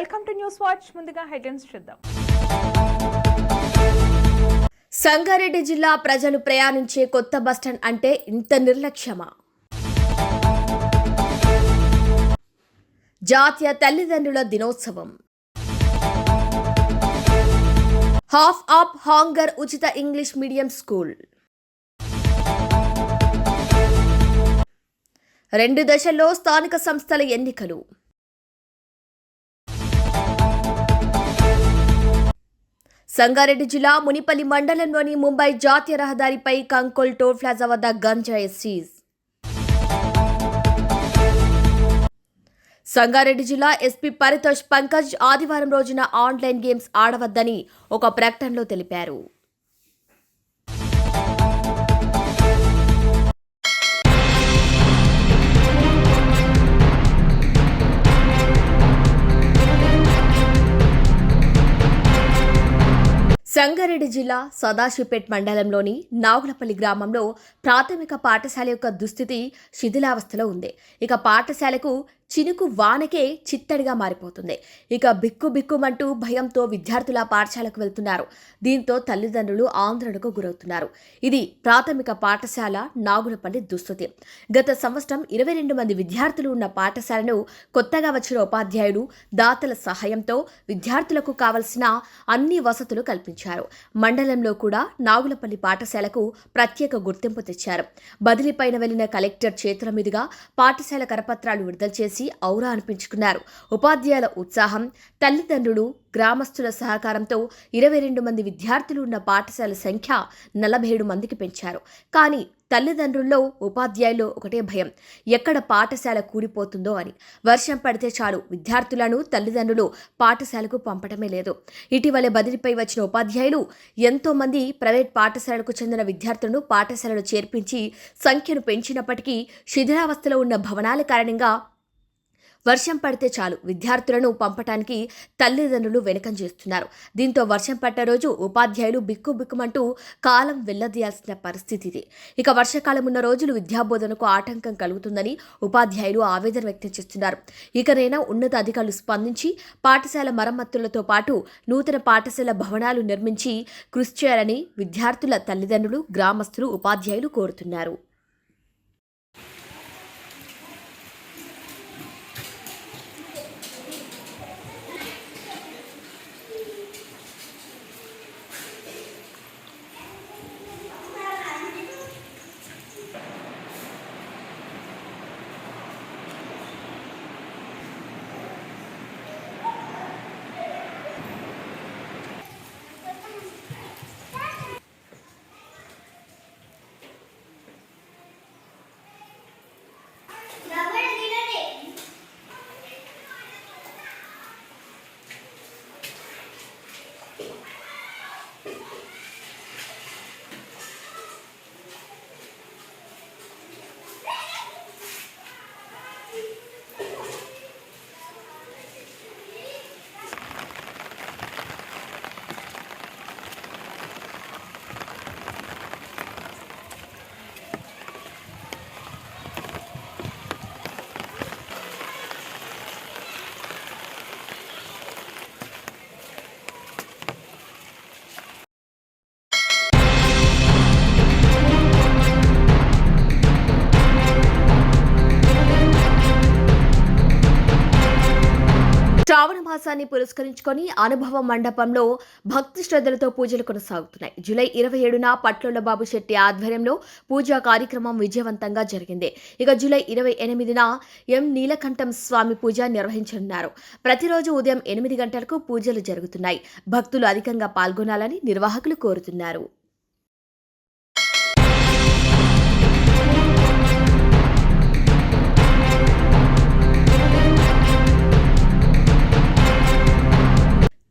Welcome to news watch. ముందుగా headlines చూద్దాం. సంగారెడ్డి జిల్లా ప్రజలు ప్రయాణించే కొత్త బస్టాండ్ అంటే ఇంత నిర్లక్ష్యమా? జాతీయ తల్లిదండ్రుల దినోత్సవం. హాఫ్ ఆప్ హాంగర్ ఉచిత ఇంగ్లీష్ మీడియం స్కూల్. రెండు దశల్లో స్థానిక సంస్థల ఎన్నికలు. సంగారెడ్డి జిల్లా మునిపల్లి మండలంలోని ముంబై జాతీయ రహదారిపై కంకోల్ టోల్ ప్లాజా వద్ద గంజాయి సీజ్ సంగారెడ్డి జిల్లా ఎస్పీ పరితోష్ పంకజ్ ఆదివారం రోజున ఆన్లైన్ గేమ్స్ ఆడవద్దని ఒక ప్రకటనలో తెలిపారు. సంగారెడ్డి జిల్లా సదాశివపేట్ మండలంలోని నాగులపల్లి గ్రామంలో ప్రాథమిక పాఠశాల యొక్క దుస్థితి శిథిలావస్థలో ఉంది. ఇక పాఠశాలకు చినుకు వానకే చిత్తడిగా మారిపోతుంది. ఇక బిక్కు బిక్కుమంటూ భయంతో విద్యార్థుల పాఠశాలకు వెళ్తున్నారు. దీంతో తల్లిదండ్రులు ఆందోళనకు గురవుతున్నారు. ఇది ప్రాథమిక పాఠశాల నాగులపల్లి దుస్థితి. గత సంవత్సరం ఇరవై రెండు మంది విద్యార్థులు ఉన్న పాఠశాలను కొత్తగా వచ్చిన ఉపాధ్యాయులు దాతల సహాయంతో విద్యార్థులకు కావలసిన అన్ని వసతులు కల్పించారు. మండలంలో కూడా నాగులపల్లి పాఠశాలకు ప్రత్యేక గుర్తింపు తెచ్చారు. బదిలీపైన వెళ్ళిన కలెక్టర్ చేతుల మీదుగా పాఠశాల కరపత్రాలు విడుదల చేసి ఔరా అనిపించుకున్నారు. ఉపాధ్యాయుల ఉత్సాహం తల్లిదండ్రులు గ్రామస్తుల సహకారంతో ఇరవై రెండు మంది విద్యార్థులు ఉన్న పాఠశాల సంఖ్య నలభై ఏడు మందికి పెంచారు. కానీ తల్లిదండ్రుల్లో ఉపాధ్యాయుల్లో ఒకటే భయం. ఎక్కడ పాఠశాల కూలిపోతుందో అని. వర్షం పడితే చాలు విద్యార్థులను తల్లిదండ్రులు పాఠశాలకు పంపటమే లేదు. ఇటీవలే బదిలీపై వచ్చిన ఉపాధ్యాయులు ఎంతోమంది ప్రైవేట్ పాఠశాలకు చెందిన విద్యార్థులను పాఠశాలలో చేర్పించి సంఖ్యను పెంచినప్పటికీ శిథిలావస్థలో ఉన్న భవనాల కారణంగా వర్షం పడితే చాలు. విద్యార్థులను పంపటానికి తల్లిదండ్రులు వెనకం చేస్తున్నారు. దీంతో వర్షం పడ్డ రోజు ఉపాధ్యాయులు బిక్కుబిక్కుమంటూ కాలం వెళ్ళదీయాల్సిన పరిస్థితి ఇది. ఇక వర్షాకాలం ఉన్న రోజులు విద్యాబోధనకు ఆటంకం కలుగుతుందని ఉపాధ్యాయులు ఆవేదన వ్యక్తం చేస్తున్నారు. ఇకనైనా ఉన్నత అధికారులు స్పందించి పాఠశాల మరమ్మతులతో పాటు నూతన పాఠశాల భవనాలు నిర్మించి కృషి చేయాలని విద్యార్థుల తల్లిదండ్రులు గ్రామస్తులు ఉపాధ్యాయులు కోరుతున్నారు. మాసాన్ని పురస్కరించుకొని అనుభవ మండపంలో భక్తి శ్రద్ధలతో పూజలు కొనసాగుతున్నాయి. జూలై ఇరవై ఏడున పట్లోల బాబు శెట్టి ఆధ్వర్యంలో పూజా కార్యక్రమం విజయవంతంగా జరిగింది. ఇక జూలై ఇరవై ఎనిమిదిన ఎం. నీలకంఠం స్వామి పూజ నిర్వహించనున్నారు. ప్రతిరోజు ఉదయం ఎనిమిది గంటలకు పూజలు జరుగుతున్నాయి. భక్తులు అధికంగా పాల్గొనాలని నిర్వాహకులు కోరుతున్నారు.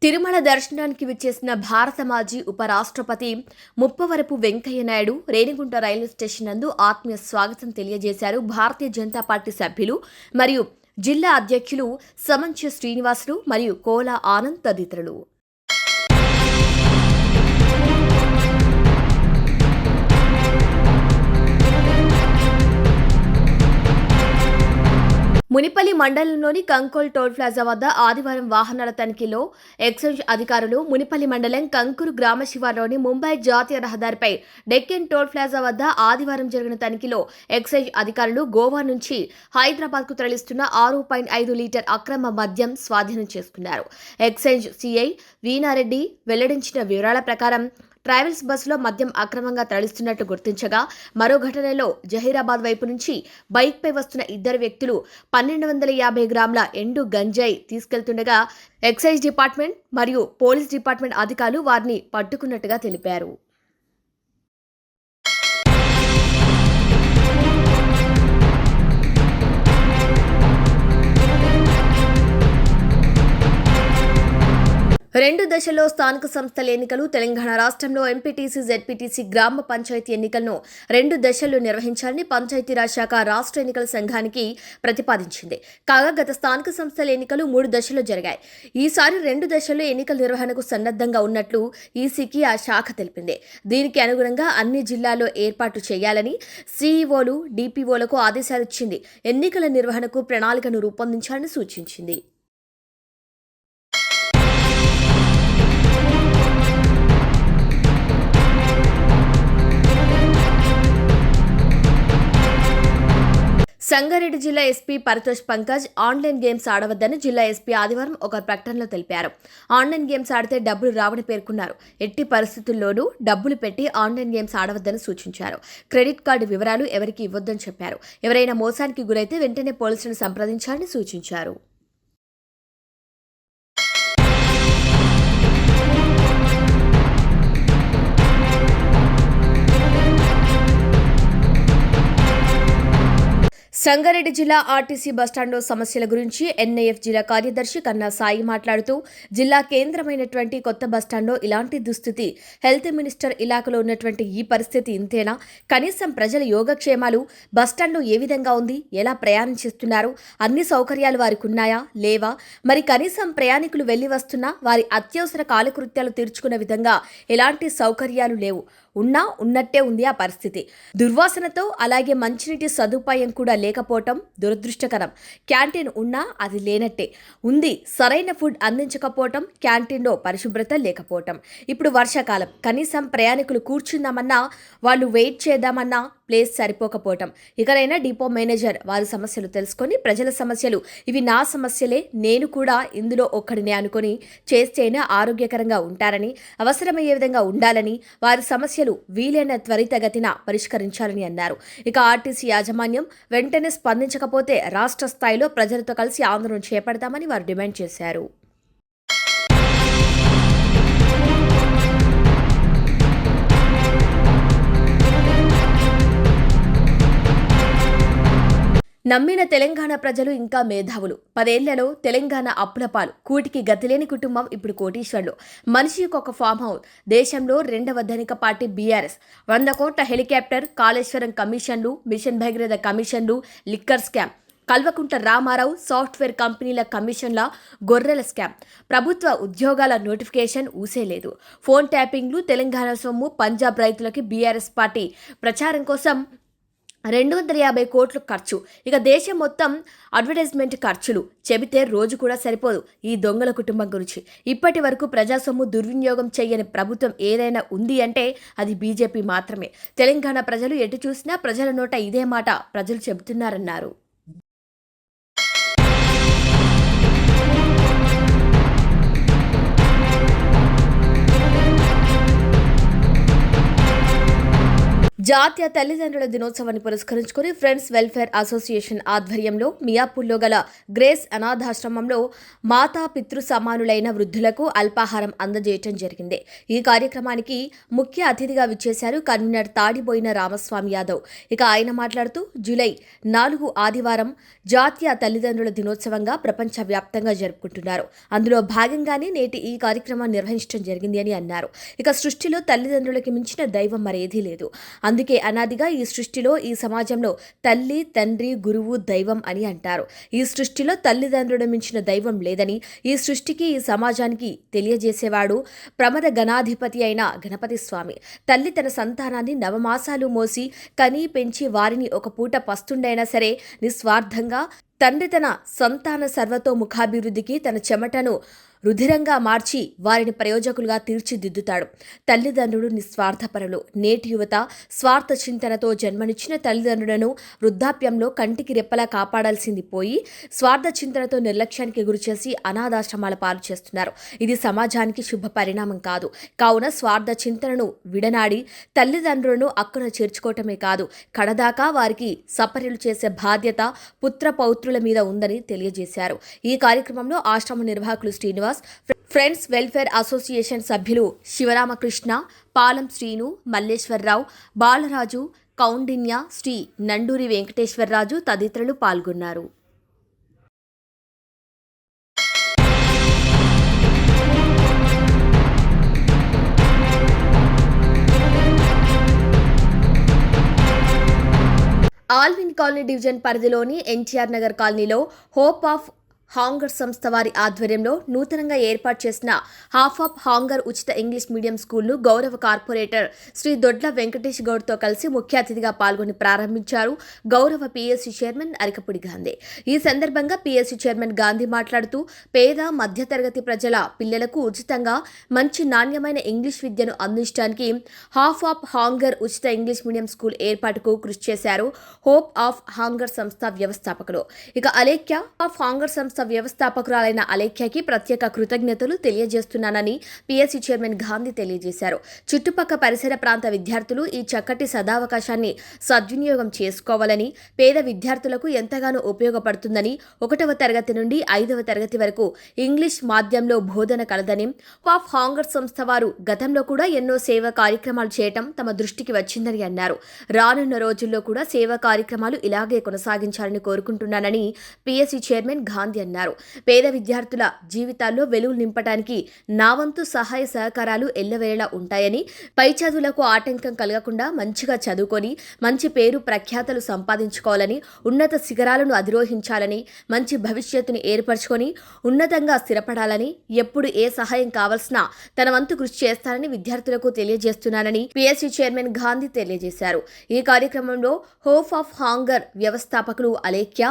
తిరుమల దర్శనానికి విచ్చేసిన భారత మాజీ ఉపరాష్ట్రపతి ముప్పవరపు వెంకయ్య నాయుడు రేణిగుంట రైల్వే స్టేషన్ నందు ఆత్మీయ స్వాగతం తెలియజేశారు భారతీయ జనతా పార్టీ సభ్యులు మరియు జిల్లా అధ్యక్షులు సమంచ శ్రీనివాసులు మరియు కోలా ఆనంద్ తదితరులు. మునిపల్లి మండలంలోని కంకోల్ టోల్ ప్లాజా వద్ద ఆదివారం వాహనాల తనిఖీలో ఎక్సైజ్ అధికారులు మునిపల్లి మండలం కంకూరు గ్రామ శివార్లోని ముంబై జాతీయ రహదారిపై డెక్కన్ టోల్ ప్లాజా వద్ద ఆదివారం జరిగిన తనిఖీలో ఎక్సైజ్ అధికారులు గోవా నుంచి హైదరాబాద్కు తరలిస్తున్న ఆరు పాయింట్ ఐదు లీటర్ అక్రమ మద్యం స్వాధీనం చేసుకున్నారు. ఎక్సైజ్ సిఐ వీణారెడ్డి వెల్లడించిన వివరాల ప్రకారం ట్రావెల్స్ బస్సులో మద్యం అక్రమంగా తరలిస్తున్నట్టు గుర్తించగా మరో ఘటనలో జహీరాబాద్ వైపు నుంచి బైక్పై వస్తున్న ఇద్దరు వ్యక్తులు పన్నెండు వందల యాభై గ్రాముల ఎండు గంజాయి తీసుకెళ్తుండగా ఎక్సైజ్ డిపార్ట్మెంట్ మరియు పోలీస్ డిపార్ట్మెంట్ అధికారులు వారిని పట్టుకున్నట్టుగా తెలిపారు. రెండు దశల్లో స్థానిక సంస్థల ఎన్నికలు తెలంగాణ రాష్ట్రంలో ఎంపీటీసీ జెడ్పీటీసీ గ్రామ పంచాయతీ ఎన్నికలను రెండు దశల్లో నిర్వహించాలని పంచాయతీరాజ్ శాఖ రాష్ట్ర ఎన్నికల సంఘానికి ప్రతిపాదించింది. కాగా గత స్థానిక సంస్థల ఎన్నికలు మూడు దశల్లో జరిగాయి. ఈసారి రెండు దశల్లో ఎన్నికల నిర్వహణకు సన్నద్ధంగా ఉన్నట్లు ఈసీకి ఆ శాఖ తెలిపింది. దీనికి అనుగుణంగా అన్ని జిల్లాల్లో ఏర్పాటు చేయాలని సీఈఓలు డిపిఓలకు ఆదేశాలు ఇచ్చింది. ఎన్నికల నిర్వహణకు ప్రణాళికను రూపొందించాలని సూచించింది. సంగారెడ్డి జిల్లా SP Paritosh Pankaj online games ఆడవద్దని జిల్లా ఎస్పీ ఆదివారం ఒక ప్రకటనలో తెలిపారు. ఆన్లైన్ గేమ్స్ ఆడితే డబ్బులు రావని పేర్కొన్నారు. ఎట్టి పరిస్థితుల్లోనూ డబ్బులు పెట్టి ఆన్లైన్ గేమ్స్ ఆడవద్దని సూచించారు. క్రెడిట్ కార్డు వివరాలు ఎవరికి ఇవ్వొద్దని చెప్పారు. ఎవరైనా మోసానికి గురైతే వెంటనే పోలీసులను సంప్రదించాలని సూచించారు. సంగారెడ్డి జిల్లా ఆర్టీసీ బస్టాండ్లో సమస్యల గురించి ఎన్ఐఎఫ్ జిల్లా కార్యదర్శి కన్నా సాయి మాట్లాడుతూ జిల్లా కేంద్రమైనటువంటి కొత్త బస్టాండ్లో ఇలాంటి దుస్థితి హెల్త్ మినిస్టర్ ఇలాకలో ఉన్నటువంటి ఈ పరిస్థితి ఇంతేనా? కనీసం ప్రజల యోగక్షేమాలు బస్టాండ్లో ఏ విధంగా ఉంది? ఎలా ప్రయాణం చేస్తున్నారు? అన్ని సౌకర్యాలు వారికి ఉన్నాయా? లేవా? మరి కనీసం ప్రయాణికులు వెళ్ళి వస్తున్నా వారి అత్యవసర కాలకృత్యాలు తీర్చుకునే విధంగా ఎలాంటి సౌకర్యాలు లేవు? ఉన్నా ఉన్నట్టే ఉంది ఆ పరిస్థితి. దుర్వాసనతో అలాగే మంచినీటి సదుపాయం కూడా లేకపోవటం దురదృష్టకరం. క్యాంటీన్ ఉన్నా అది లేనట్టే. ఉంది సరైన ఫుడ్ అందించకపోవటం క్యాంటీన్లో పరిశుభ్రత లేకపోవటం. ఇప్పుడు వర్షాకాలం. కనీసం ప్రయాణికులు కూర్చుందామన్నా వాళ్ళు వెయిట్ చేద్దామన్నా ప్లేస్ సరిపోకపోవటం. ఇకనైనా డిపో మేనేజర్ వారి సమస్యలు తెలుసుకొని ప్రజల సమస్యలు ఇవి నా సమస్యలే నేను కూడా ఇందులో ఒక్కడినే అనుకొని చేస్తేనే ఆరోగ్యకరంగా ఉంటారని అవసరమయ్యే విధంగా ఉండాలని వారి సమస్యలు వీలైన త్వరితగతిన పరిష్కరించాలని అన్నారు. ఇక ఆర్టీసీ యాజమాన్యం వెంటనే స్పందించకపోతే రాష్ట్ర స్థాయిలో ప్రజలతో కలిసి ఆందోళన చేపడతామని వారు డిమాండ్ చేశారు. నమ్మిన తెలంగాణ ప్రజలు ఇంకా మేధావులు. పదేళ్ళలో తెలంగాణ అప్పులపాలు. కూటికి గతిలేని కుటుంబం ఇప్పుడు కోటీశ్వర్లు. మనిషికి ఒక ఫామ్ హౌస్. దేశంలో రెండవ ధనిక పార్టీ బీఆర్ఎస్. వంద కోట్ల హెలికాప్టర్ కాళేశ్వరం కమిషన్లు మిషన్ భగీరథ కమిషన్లు liquor scam. Kalvakuntla Ramarao software కంపెనీల కమిషన్ల గొర్రెల స్కామ్. ప్రభుత్వ ఉద్యోగాల నోటిఫికేషన్ ఊసేలేదు. ఫోన్ ట్యాపింగ్లు తెలంగాణ సొమ్ము పంజాబ్ రైతులకి బీఆర్ఎస్ పార్టీ. ప్రచారం కోసం రెండు వందల యాభై కోట్లు ఖర్చు. ఇక దేశం మొత్తం అడ్వర్టైజ్మెంట్ ఖర్చులు. చెబితే రోజు కూడా సరిపోదు ఈ దొంగల కుటుంబం గురించి. ఇప్పటి వరకు ప్రజాసొమ్ము దుర్వినియోగం చేయని ప్రభుత్వం ఏదైనా ఉంది అంటే అది బీజేపీ మాత్రమే. తెలంగాణ ప్రజలు ఎటు చూసినా ప్రజల నోట ఇదే మాట ప్రజలు చెబుతున్నారన్నారు. జాతీయ తల్లిదండ్రుల దినోత్సవాన్ని పురస్కరించుకుని ఫ్రెండ్స్ వెల్ఫేర్ అసోసియేషన్ ఆధ్వర్యంలో మియాపూర్లో గల గ్రేస్ అనాథాశ్రమంలో మాతా పితృ సమానులైన వృద్ధులకు అల్పాహారం అందజేయటం జరిగింది. ఈ కార్యక్రమానికి ముఖ్య అతిథిగా విచ్చేశారు కన్వీనర్ తాడిబోయిన రామస్వామి యాదవ్. ఇక ఆయన మాట్లాడుతూ జూలై నాలుగు ఆదివారం జాతీయ తల్లిదండ్రుల దినోత్సవంగా ప్రపంచవ్యాప్తంగా జరుపుకుంటున్నారు. అందులో భాగంగానే నేటి ఈ కార్యక్రమాన్ని నిర్వహించడం జరిగింది అని అన్నారు. ఇక సృష్టిలో తల్లిదండ్రులకి మించిన దైవం మరేదీ లేదు. అందుకే అనాదిగా ఈ సృష్టిలో ఈ సమాజంలో తల్లి తండ్రి గురువు దైవం అని అంటారు. ఈ సృష్టిలో తల్లిదండ్రులు మించిన దైవం లేదని ఈ సృష్టికి ఈ సమాజానికి తెలియజేసేవాడు ప్రమద గణాధిపతి అయిన గణపతి స్వామి. తల్లి తన సంతానాన్ని నవమాసాలు మోసి కనీ పెంచి వారిని ఒక పూట పస్తుండైనా సరే నిస్వార్థంగా తండ్రి తన సంతాన సర్వతోముఖాభివృద్ధికి తన చెమటను రుధిరంగా మార్చి వారిని ప్రయోజకులుగా తీర్చిదిద్దుతాడు. తల్లిదండ్రులు నిస్వార్థపరులు. నేటి యువత స్వార్థ చింతనతో జన్మనిచ్చిన తల్లిదండ్రులను వృద్ధాప్యంలో కంటికి రెప్పలా కాపాడాల్సింది పోయి స్వార్థ చింతనతో నిర్లక్ష్యానికి గురిచేసి అనాథాశ్రమాల పాలు చేస్తున్నారు. ఇది సమాజానికి శుభ పరిణామం కాదు. కావున స్వార్థ చింతనను విడనాడి తల్లిదండ్రులను అక్కన చేర్చుకోవటమే కాదు కడదాకా వారికి సపర్యలు చేసే బాధ్యత పుత్ర పౌత్రుల మీద ఉందని తెలియజేశారు. ఈ కార్యక్రమంలో ఆశ్రమ నిర్వాహకులు శ్రీనివాస్ ఫ్రెండ్స్ వెల్ఫేర్ అసోసియేషన్ సభ్యులు శివరామకృష్ణ పాలం శ్రీను మల్లేశ్వరరావు బాలరాజు కౌండిన్య శ్రీ నండూరి వెంకటేశ్వరరాజు తదితరులు పాల్గొన్నారు. ఆల్విన్ కాలనీ డివిజన్ పరిధిలోని ఎన్టీఆర్ నగర్ కాలనీలో హోప్ ఆఫ్ హాంగర్ సంస్థ వారి ఆధ్వర్యంలో నూతనంగా ఏర్పాటు చేసిన హాఫ్ ఆఫ్ హాంగర్ ఉచిత ఇంగ్లీష్ మీడియం స్కూల్ను గౌరవ కార్పొరేటర్ శ్రీ దొడ్ల వెంకటేష్ గౌడ్తో కలిసి ముఖ్య అతిథిగా పాల్గొని ప్రారంభించారు గౌరవ పీఎస్సీ చైర్మన్ అరికపుడి గాంధీ. ఈ సందర్భంగా పీఎస్సీ చైర్మన్ గాంధీ మాట్లాడుతూ పేద మధ్యతరగతి ప్రజల పిల్లలకు ఉచితంగా మంచి నాణ్యమైన ఇంగ్లీష్ విద్యను అందించడానికి హాఫ్ ఆఫ్ హాంగర్ ఉచిత ఇంగ్లీష్ మీడియం స్కూల్ ఏర్పాటుకు కృషి చేశారు హోప్ ఆఫ్ హాంగర్ సంస్థ వ్యవస్థాపకులు. ఇక అలేఖ్య ఆఫ్ హాంగర్ సంస్థ వ్యవస్థాపకురాలైన అలేఖ్యకి ప్రత్యేక కృతజ్ఞతలు తెలియజేస్తున్నానని పీఎస్సీ చైర్మన్ గాంధీ తెలియజేశారు. చుట్టుపక్క పరిసర ప్రాంత విద్యార్థులు ఈ చక్కటి సదావకాశాన్ని సద్వినియోగం చేసుకోవాలని పేద విద్యార్థులకు ఎంతగానో ఉపయోగపడుతుందని ఒకటవ తరగతి నుండి ఐదవ తరగతి వరకు ఇంగ్లీష్ మాధ్యంలో బోధన కలదని పాఫ్ హాంగర్ సంస్థ వారు గతంలో కూడా ఎన్నో సేవా కార్యక్రమాలు చేయటం తమ దృష్టికి వచ్చిందని అన్నారు. రానున్న రోజుల్లో కూడా సేవా కార్యక్రమాలు ఇలాగే కొనసాగించాలని కోరుకుంటున్నానని పీఎస్సీ చైర్మన్ గాంధీ అన్నారు. పేద విద్యార్థుల జీవితాల్లో వెలుగు నింపడానికి నా వంతు సహాయ సహకారాలు ఎల్లవేళలా ఉంటాయని పై చదువులకు ఆటంకం కలగకుండా మంచిగా చదువుకొని మంచి పేరు ప్రఖ్యాతలు సంపాదించుకోవాలని ఉన్నత శిఖరాలను అధిరోహించాలని మంచి భవిష్యత్తుని ఏర్పరచుకొని ఉన్నతంగా స్థిరపడాలని ఎప్పుడు ఏ సహాయం కావాల్సినా తన వంతు కృషి చేస్తానని విద్యార్థులకు తెలియజేస్తున్నానని పిఎస్సీ చైర్మన్ గాంధీ తెలియజేశారు. ఈ కార్యక్రమంలో హోప్ ఆఫ్ హాంగర్ వ్యవస్థాపకులు అలేఖ్య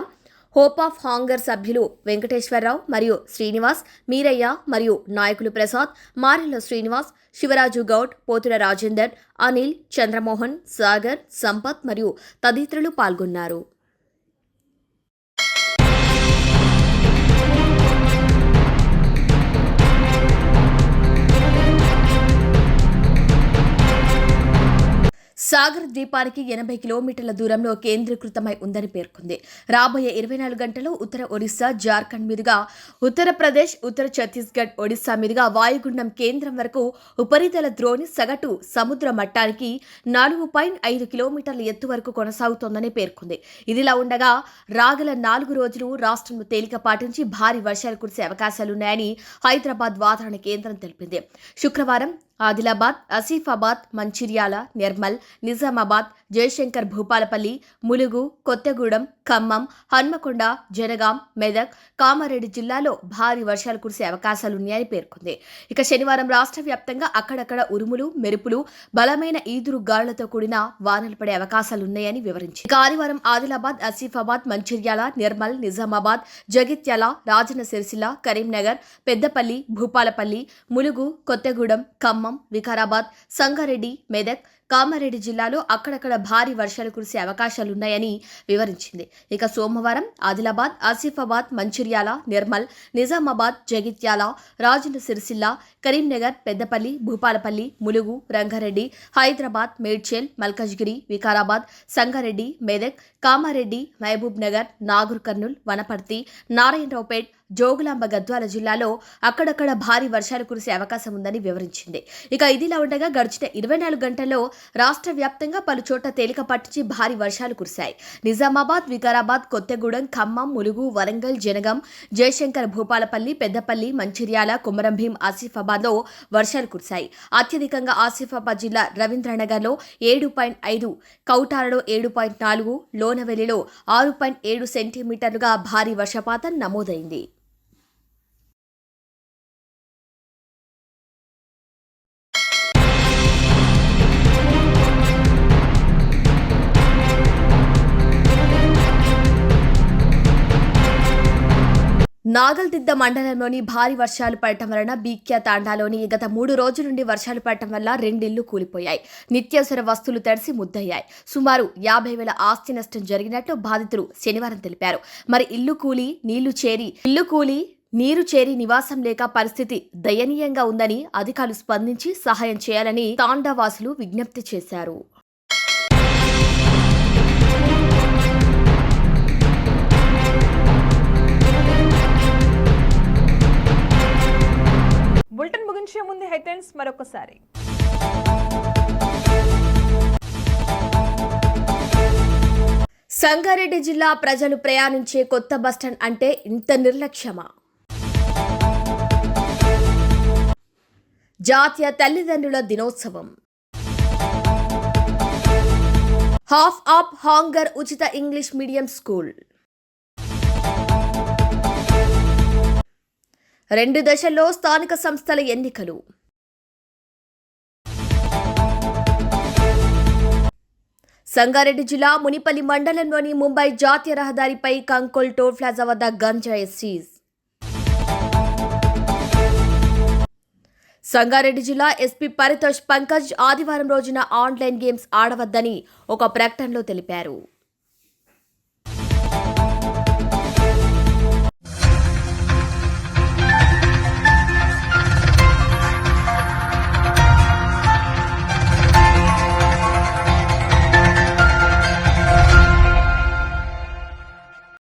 హోప్ ఆఫ్ హాంగర్ సభ్యులు వెంకటేశ్వరరావు మరియు శ్రీనివాస్ మీరయ్య మరియు నాయకులు ప్రసాద్ మారెల శ్రీనివాస్ శివరాజు గౌడ్ పోతుల రాజేందర్ అనిల్ చంద్రమోహన్ సాగర్ సంపత్ మరియు తదితరులు పాల్గొన్నారు. సాగర్ ద్వీపానికి ఎనభై కిలోమీటర్ల దూరంలో కేంద్రీకృతమై ఉందని పేర్కొంది. రాబోయే ఇరవై నాలుగు గంటలు ఉత్తర ఒడిశా జార్ఖండ్ మీదుగా ఉత్తరప్రదేశ్ ఉత్తర ఛత్తీస్గఢ్ ఒడిశా మీదుగా వాయుగుండం కేంద్రం వరకు ఉపరితల ద్రోణి సగటు సముద్ర మట్టానికి నాలుగు పాయింట్ ఐదు కిలోమీటర్ల ఎత్తు వరకు కొనసాగుతోందని పేర్కొంది. ఇదిలా ఉండగా రాగల నాలుగు రోజులు రాష్ట్రంలో తేలికపాటి నుంచి భారీ వర్షాలు కురిసే అవకాశాలున్నాయని హైదరాబాద్ వాతావరణ కేంద్రం తెలిపింది. శుక్రవారం ఆదిలాబాద్ ఆసిఫాబాద్ మంచిర్యాల నిర్మల్ నిజామాబాద్ జయశంకర్ భూపాలపల్లి ములుగు కొత్తగూడెం ఖమ్మం హన్మకొండ జనగాం మెదక్ కామారెడ్డి జిల్లాలో భారీ వర్షాలు కురిసే అవకాశాలున్నాయని పేర్కొంది. ఇక శనివారం రాష్ట్ర వ్యాప్తంగా అక్కడక్కడ ఉరుములు మెరుపులు బలమైన ఈదురు గాలులతో కూడిన వానలు పడే అవకాశాలున్నాయని వివరించింది. ఇక ఆదివారం ఆదిలాబాద్ ఆసిఫాబాద్ మంచిర్యాల నిర్మల్ నిజామాబాద్ జగిత్యాల రాజన్న సిరిసిల్ల కరీంనగర్ పెద్దపల్లి భూపాలపల్లి ములుగు కొత్తగూడెం ఖమ్మం వికారాబాద్ సంగారెడ్డి మెదక్ కామారెడ్డి జిల్లాలో అక్కడక్కడ భారీ వర్షాలు కురిసే అవకాశాలున్నాయని వివరించింది. ఇక సోమవారం ఆదిలాబాద్ ఆసిఫాబాద్ మంచిర్యాల నిర్మల్ నిజామాబాద్ జగిత్యాల రాజన్న సిరిసిల్ల కరీంనగర్ పెద్దపల్లి భూపాలపల్లి ములుగు రంగారెడ్డి హైదరాబాద్ మేడ్చేల్ మల్కజ్గిరి వికారాబాద్ సంగారెడ్డి మెదక్ కామారెడ్డి మహబూబ్ నగర్ నాగర్ కర్నూల్ వనపర్తి నారాయణరావుపేట్ జోగులాంబ గద్వాల జిల్లాలో అక్కడక్కడ భారీ వర్షాలు కురిసే అవకాశం ఉందని వివరించింది. ఇక ఇదిలా ఉండగా గడిచిన ఇరవై నాలుగు గంటల్లో రాష్ట్ర వ్యాప్తంగా పలు చోట్ల తేలికపాటి నుంచి భారీ వర్షాలు కురిశాయి. నిజామాబాద్ వికారాబాద్ కొత్తగూడెం ఖమ్మం ములుగు వరంగల్ జనగం జయశంకర్ భూపాలపల్లి పెద్దపల్లి మంచిర్యాల కుమరంభీం ఆసిఫాబాద్లో వర్షాలు కురిశాయి. అత్యధికంగా ఆసిఫాబాద్ జిల్లా రవీంద్రనగర్లో ఏడు పాయింట్ ఐదు కౌటాలలో ఏడు పాయింట్ నాలుగు లోనవెల్లిలో ఆరు పాయింట్ ఏడు సెంటీమీటర్లుగా భారీ వర్షపాతం నమోదైంది. నాగల్దిద్ద మండలంలోని భారీ వర్షాలు పడటం వలన బీక్యా తాండాలోని గత మూడు రోజుల నుండి వర్షాలు పడటం వల్ల రెండిళ్ళు కూలిపోయాయి. నిత్యావసర వస్తువులు తడిసి ముద్దయ్యాయి. సుమారు యాభై వేల ఆస్తి నష్టం జరిగినట్లు బాధితులు శనివారం తెలిపారు. మరి ఇల్లు కూలి నీళ్ళు చేరి ఇల్లు కూలి నీరు చేరి నివాసం లేక పరిస్థితి దయనీయంగా ఉందని అధికారులు స్పందించి సహాయం చేయాలని తాండావాసులు విజ్ఞప్తి చేశారు. బులెటిన్ ముగించే ముందు హెడ్లైన్స్ మరొకసారి. సంగారెడ్డి జిల్లా ప్రజలు ప్రయాణించే కొత్త బస్టాండ్ అంటే ఇంత నిర్లక్ష్యమా? జాతీయ తల్లిదండ్రుల దినోత్సవం. హాఫ్ ఆప్ హాంగర్ ఉచిత ఇంగ్లీష్ మీడియం స్కూల్. రెండు దశల్లో స్థానిక సంస్థల ఎన్నికలు. సంగారెడ్డి జిల్లా మునిపల్లి మండలంలోని ముంబై జాతీయ రహదారిపై కంకోల్ టోల్ ప్లాజా వద్ద గంజాయి సీజ్ సంగారెడ్డి జిల్లా ఎస్పీ పరితోష్ పంకజ్ ఆదివారం రోజున ఆన్లైన్ గేమ్స్ ఆడవద్దని ఒక ప్రకటనలో తెలిపారు.